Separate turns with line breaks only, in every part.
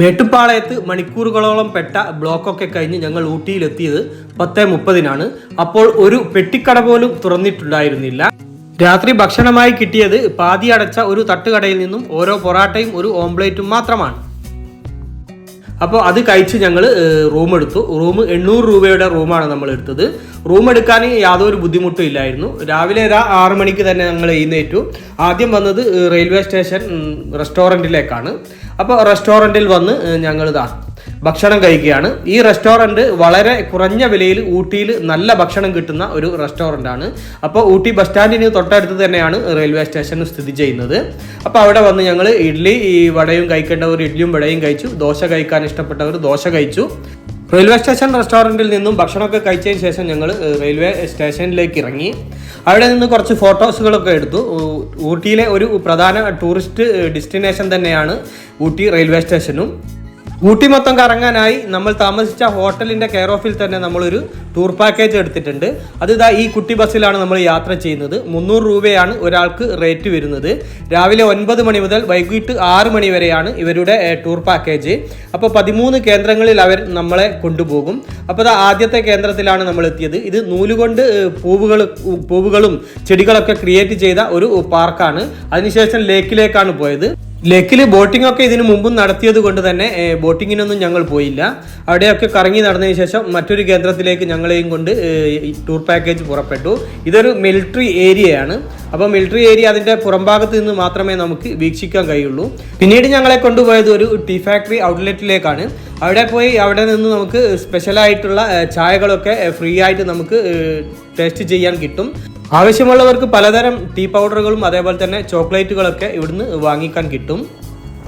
മേട്ടുപ്പാളയത്ത് മണിക്കൂറുകളോളം പെട്ട ബ്ലോക്കൊക്കെ കഴിഞ്ഞ് ഞങ്ങൾ ഊട്ടിയിലെത്തിയത് പത്ത് മുപ്പതിനാണ്. അപ്പോൾ ഒരു പെട്ടിക്കട പോലും തുറന്നിട്ടുണ്ടായിരുന്നില്ല. രാത്രി ഭക്ഷണമായി കിട്ടിയത് പാതി അടച്ച ഒരു തട്ടുകടയിൽ നിന്നും ഓരോ പൊറാട്ടയും ഒരു ഓംപ്ലേറ്റും മാത്രമാണ്. അപ്പോൾ അത് കഴിച്ച് ഞങ്ങൾ റൂം എടുത്തു. റൂം എണ്ണൂറ് രൂപയുടെ റൂമാണ് നമ്മൾ എടുത്തത്. റൂം എടുക്കാൻ യാതൊരു ബുദ്ധിമുട്ടും ഇല്ലായിരുന്നു. രാവിലെ ആറ് മണിക്ക് തന്നെ ഞങ്ങൾ എഴുന്നേറ്റു. ആദ്യം വന്നത് റെയിൽവേ സ്റ്റേഷൻ റെസ്റ്റോറന്റിലേക്കാണ്. അപ്പോൾ റെസ്റ്റോറന്റിൽ വന്ന് ഇതാ ഭക്ഷണം കഴിക്കുകയാണ്. ഈ റെസ്റ്റോറന്റ് വളരെ കുറഞ്ഞ വിലയിൽ ഊട്ടിയിൽ നല്ല ഭക്ഷണം കിട്ടുന്ന ഒരു റെസ്റ്റോറന്റ് ആണ് അപ്പോൾ ഊട്ടി ബസ് സ്റ്റാൻഡിന് തൊട്ടടുത്ത് തന്നെയാണ് റെയിൽവേ സ്റ്റേഷൻ സ്ഥിതി ചെയ്യുന്നത്. അപ്പോൾ അവിടെ വന്ന് ഞങ്ങൾ ഇഡ്ഡലി ഈ വടയും കഴിക്കേണ്ടവർ ഇഡ്ഡലിയും വടയും കഴിച്ചു. ദോശ കഴിക്കാൻ ഇഷ്ടപ്പെട്ടവർ ദോശ കഴിച്ചു. റെയിൽവേ സ്റ്റേഷൻ റെസ്റ്റോറന്റിൽ നിന്നും ഭക്ഷണമൊക്കെ കഴിച്ചതിന് ശേഷം ഞങ്ങൾ റെയിൽവേ സ്റ്റേഷനിലേക്ക് ഇറങ്ങി. അവിടെ നിന്ന് കുറച്ച് ഫോട്ടോസുകളൊക്കെ എടുത്തു. ഊട്ടിയിലെ ഒരു പ്രധാന ടൂറിസ്റ്റ് ഡെസ്റ്റിനേഷൻ തന്നെയാണ് ഊട്ടി റെയിൽവേ സ്റ്റേഷനും. ഊട്ടി മൊത്തം കറങ്ങാനായി നമ്മൾ താമസിച്ച ഹോട്ടലിന്റെ കെയർ ഓഫിൽ തന്നെ നമ്മളൊരു ടൂർ പാക്കേജ് എടുത്തിട്ടുണ്ട്. അത് ഇതാ ഈ കുട്ടി ബസ്സിലാണ് നമ്മൾ യാത്ര ചെയ്യുന്നത്. മുന്നൂറ് രൂപയാണ് ഒരാൾക്ക് റേറ്റ് വരുന്നത്. രാവിലെ ഒൻപത് മണി മുതൽ വൈകിട്ട് ആറ് മണി വരെയാണ് ഇവരുടെ ടൂർ പാക്കേജ് അപ്പോൾ പതിമൂന്ന് കേന്ദ്രങ്ങളിൽ അവർ നമ്മളെ കൊണ്ടുപോകും. അപ്പോൾ ആദ്യത്തെ കേന്ദ്രത്തിലാണ് നമ്മൾ എത്തിയത്. ഇത് നൂലുകൊണ്ട് പൂവുകൾ പൂവുകളും ചെടികളൊക്കെ ക്രിയേറ്റ് ചെയ്ത ഒരു പാർക്കാണ് അതിനുശേഷം ലേക്കിലേക്കാണ് പോയത്. ലേക്കിൽ ബോട്ടിംഗ് ഒക്കെ ഇതിനു മുമ്പും നടത്തിയത് കൊണ്ട് തന്നെ ബോട്ടിങ്ങിനൊന്നും ഞങ്ങൾ പോയില്ല. അവിടെയൊക്കെ കറങ്ങി നടന്നതിന് ശേഷം മറ്റൊരു കേന്ദ്രത്തിലേക്ക് ഞങ്ങളെയും കൊണ്ട് ടൂർ പാക്കേജ് പുറപ്പെട്ടു. ഇതൊരു മിലിറ്ററി ഏരിയയാണ്. അപ്പോൾ മിലിറ്ററി ഏരിയ അതിന്റെ പുറംഭാഗത്ത് നിന്ന് മാത്രമേ നമുക്ക് വീക്ഷിക്കാൻ കഴിയുള്ളൂ. പിന്നീട് ഞങ്ങളെ കൊണ്ടുപോയത് ഒരു ടീ ഫാക്ടറി ഔട്ട്ലെറ്റിലേക്കാണ്. അവിടെ പോയി അവിടെ നിന്ന് നമുക്ക് സ്പെഷ്യലായിട്ടുള്ള ചായകളൊക്കെ ഫ്രീ ആയിട്ട് നമുക്ക് ടേസ്റ്റ് ചെയ്യാൻ കിട്ടും. ആവശ്യമുള്ളവർക്ക് പലതരം ടീ പൗഡറുകളും അതേപോലെ തന്നെ ചോക്ലേറ്റുകളൊക്കെ ഇവിടുന്ന് വാങ്ങിക്കാൻ കിട്ടും.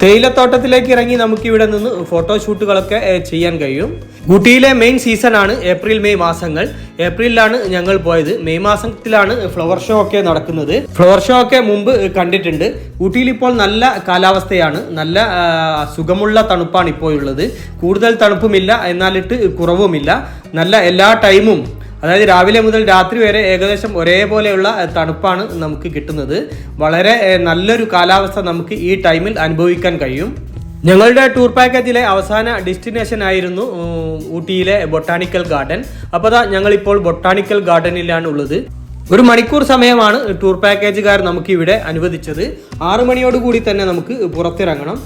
തേയിലത്തോട്ടത്തിലേക്ക് ഇറങ്ങി നമുക്ക് ഇവിടെ നിന്ന് ഫോട്ടോഷൂട്ടുകളൊക്കെ ഷൂട്ടുകളൊക്കെ ചെയ്യാൻ കഴിയും. ഊട്ടിയിലെ മെയിൻ സീസൺ ആണ് ഏപ്രിൽ മെയ് മാസങ്ങൾ. ഏപ്രിലാണ് ഞങ്ങൾ പോയത്. മെയ് മാസത്തിലാണ് ഫ്ലവർ ഷോ ഒക്കെ നടക്കുന്നത്. ഫ്ലവർ ഷോ ഒക്കെ മുമ്പ് കണ്ടിട്ടുണ്ട്. ഊട്ടിയിൽ ഇപ്പോൾ നല്ല കാലാവസ്ഥയാണ്. നല്ല സുഖമുള്ള തണുപ്പാണ് ഇപ്പോൾ ഉള്ളത്. കൂടുതൽ തണുപ്പുമില്ല. എന്നാലിട്ട് കുറവുമില്ല. നല്ല എല്ലാ ടൈമും അതായത് രാവിലെ മുതൽ രാത്രി വരെ ഏകദേശം ഒരേപോലെയുള്ള തണുപ്പാണ് നമുക്ക് കിട്ടുന്നത്. വളരെ നല്ലൊരു കാലാവസ്ഥ നമുക്ക് ഈ ടൈമിൽ അനുഭവിക്കാൻ കഴിയും. ഞങ്ങളുടെ ടൂർ പാക്കേജിലെ അവസാന ഡെസ്റ്റിനേഷൻ ആയിരുന്നു ഊട്ടിയിലെ ബൊട്ടാണിക്കൽ ഗാർഡൻ. അപ്പോൾ അതാ ഞങ്ങളിപ്പോൾ ബൊട്ടാണിക്കൽ ഗാർഡനിലാണ് ഉള്ളത്. ഒരു മണിക്കൂർ സമയമാണ് ടൂർ പാക്കേജുകാർ നമുക്ക് ഇവിടെ അനുവദിച്ചത്. ആറു മണിയോടുകൂടി തന്നെ നമുക്ക് പുറത്തിറങ്ങണം.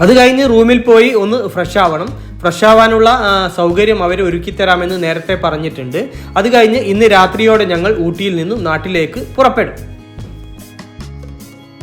അത് കഴിഞ്ഞ് റൂമിൽ പോയി ഒന്ന് ഫ്രഷ് ആവണം. ഫ്രഷ് ആവാനുള്ള ആ, സൗകര്യം അവർ ഒരുക്കിത്തരാമെന്ന് നേരത്തെ പറഞ്ഞിട്ടുണ്ട്. അത് കഴിഞ്ഞ് ഇന്ന് രാത്രിയോടെ ഞങ്ങൾ ഊട്ടിയിൽ നിന്നും നാട്ടിലേക്ക് പുറപ്പെടും.